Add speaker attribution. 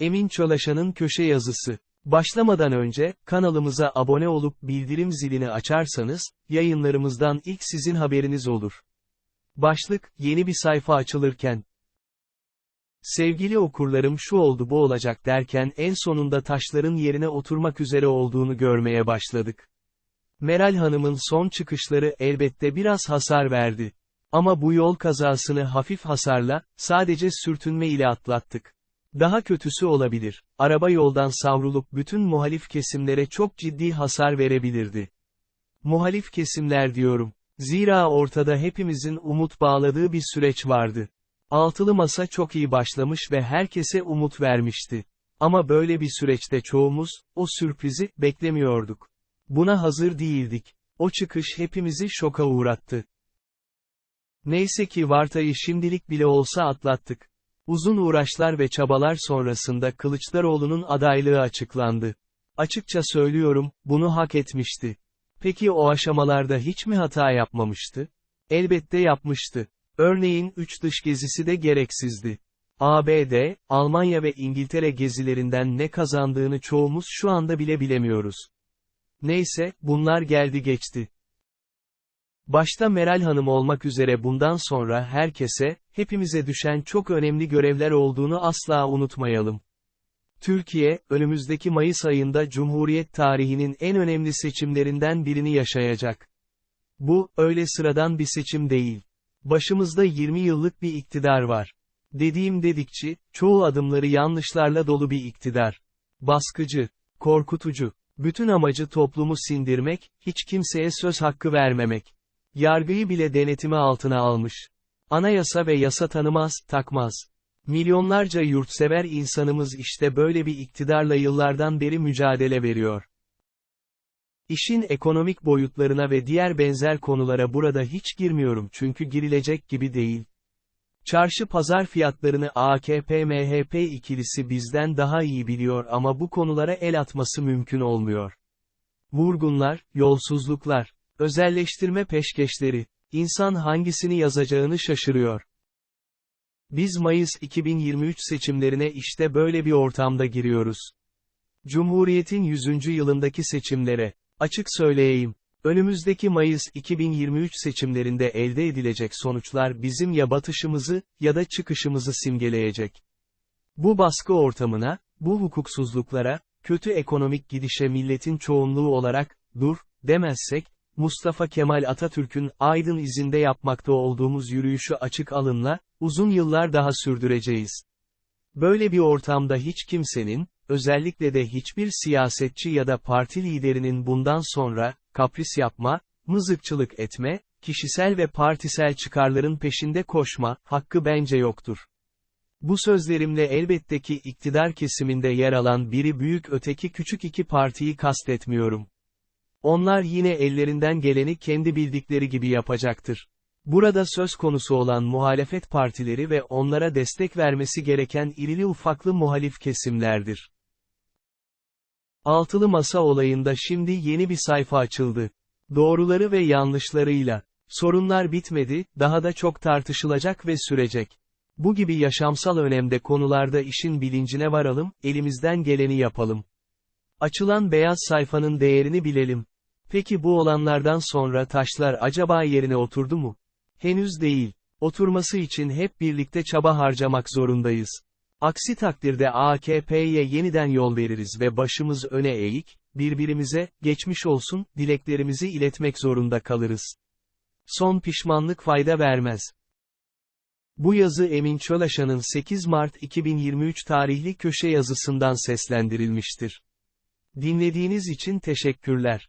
Speaker 1: Emin Çolaşan'ın köşe yazısı. Başlamadan önce, kanalımıza abone olup bildirim zilini açarsanız, yayınlarımızdan ilk sizin haberiniz olur. Başlık, yeni bir sayfa açılırken. Sevgili okurlarım şu oldu bu olacak derken en sonunda taşların yerine oturmak üzere olduğunu görmeye başladık. Meral Hanım'ın son çıkışları elbette biraz hasar verdi. Ama bu yol kazasını hafif hasarla, sadece sürtünme ile atlattık. Daha kötüsü olabilir. Araba yoldan savrulup bütün muhalif kesimlere çok ciddi hasar verebilirdi. Muhalif kesimler diyorum. Zira ortada hepimizin umut bağladığı bir süreç vardı. Altılı masa çok iyi başlamış ve herkese umut vermişti. Ama böyle bir süreçte çoğumuz, o sürprizi, beklemiyorduk. Buna hazır değildik. O çıkış hepimizi şoka uğrattı. Neyse ki Varta'yı şimdilik bile olsa atlattık. Uzun uğraşlar ve çabalar sonrasında Kılıçdaroğlu'nun adaylığı açıklandı. Açıkça söylüyorum, bunu hak etmişti. Peki o aşamalarda hiç mi hata yapmamıştı? Elbette yapmıştı. Örneğin 3 dış gezisi de gereksizdi. ABD, Almanya ve İngiltere gezilerinden ne kazandığını çoğumuz şu anda bile bilemiyoruz. Neyse, bunlar geldi geçti. Başta Meral Hanım olmak üzere bundan sonra herkese, hepimize düşen çok önemli görevler olduğunu asla unutmayalım. Türkiye, önümüzdeki Mayıs ayında Cumhuriyet tarihinin en önemli seçimlerinden birini yaşayacak. Bu, öyle sıradan bir seçim değil. Başımızda 20 yıllık bir iktidar var. Dediğim dedikçi, çoğu adımları yanlışlarla dolu bir iktidar. Baskıcı, korkutucu, bütün amacı toplumu sindirmek, hiç kimseye söz hakkı vermemek. Yargıyı bile denetimi altına almış. Anayasa ve yasa tanımaz, takmaz. Milyonlarca yurtsever insanımız işte böyle bir iktidarla yıllardan beri mücadele veriyor. İşin ekonomik boyutlarına ve diğer benzer konulara burada hiç girmiyorum çünkü girilecek gibi değil. Çarşı pazar fiyatlarını AKP-MHP ikilisi bizden daha iyi biliyor ama bu konulara el atması mümkün olmuyor. Vurgunlar, yolsuzluklar, özelleştirme peşkeşleri, insan hangisini yazacağını şaşırıyor. Biz Mayıs 2023 seçimlerine işte böyle bir ortamda giriyoruz. Cumhuriyetin 100. yılındaki seçimlere, açık söyleyeyim, önümüzdeki Mayıs 2023 seçimlerinde elde edilecek sonuçlar bizim ya batışımızı, ya da çıkışımızı simgeleyecek. Bu baskı ortamına, bu hukuksuzluklara, kötü ekonomik gidişe milletin çoğunluğu olarak, dur, demezsek, Mustafa Kemal Atatürk'ün aydın izinde yapmakta olduğumuz yürüyüşü açık alınla, uzun yıllar daha sürdüreceğiz. Böyle bir ortamda hiç kimsenin, özellikle de hiçbir siyasetçi ya da parti liderinin bundan sonra, kapris yapma, mızıkçılık etme, kişisel ve partisel çıkarların peşinde koşma, hakkı bence yoktur. Bu sözlerimle elbette ki iktidar kesiminde yer alan biri büyük öteki küçük iki partiyi kastetmiyorum. Onlar yine ellerinden geleni kendi bildikleri gibi yapacaktır. Burada söz konusu olan muhalefet partileri ve onlara destek vermesi gereken irili ufaklı muhalif kesimlerdir. Altılı Masa olayında şimdi yeni bir sayfa açıldı. Doğruları ve yanlışlarıyla. Sorunlar bitmedi, daha da çok tartışılacak ve sürecek. Bu gibi yaşamsal önemde konularda işin bilincine varalım, elimizden geleni yapalım. Açılan beyaz sayfanın değerini bilelim. Peki bu olanlardan sonra taşlar acaba yerine oturdu mu? Henüz değil. Oturması için hep birlikte çaba harcamak zorundayız. Aksi takdirde AKP'ye yeniden yol veririz ve başımız öne eğik, birbirimize, geçmiş olsun, dileklerimizi iletmek zorunda kalırız. Son pişmanlık fayda vermez. Bu yazı Emin Çolaşan'ın 8 Mart 2023 tarihli köşe yazısından seslendirilmiştir. Dinlediğiniz için teşekkürler.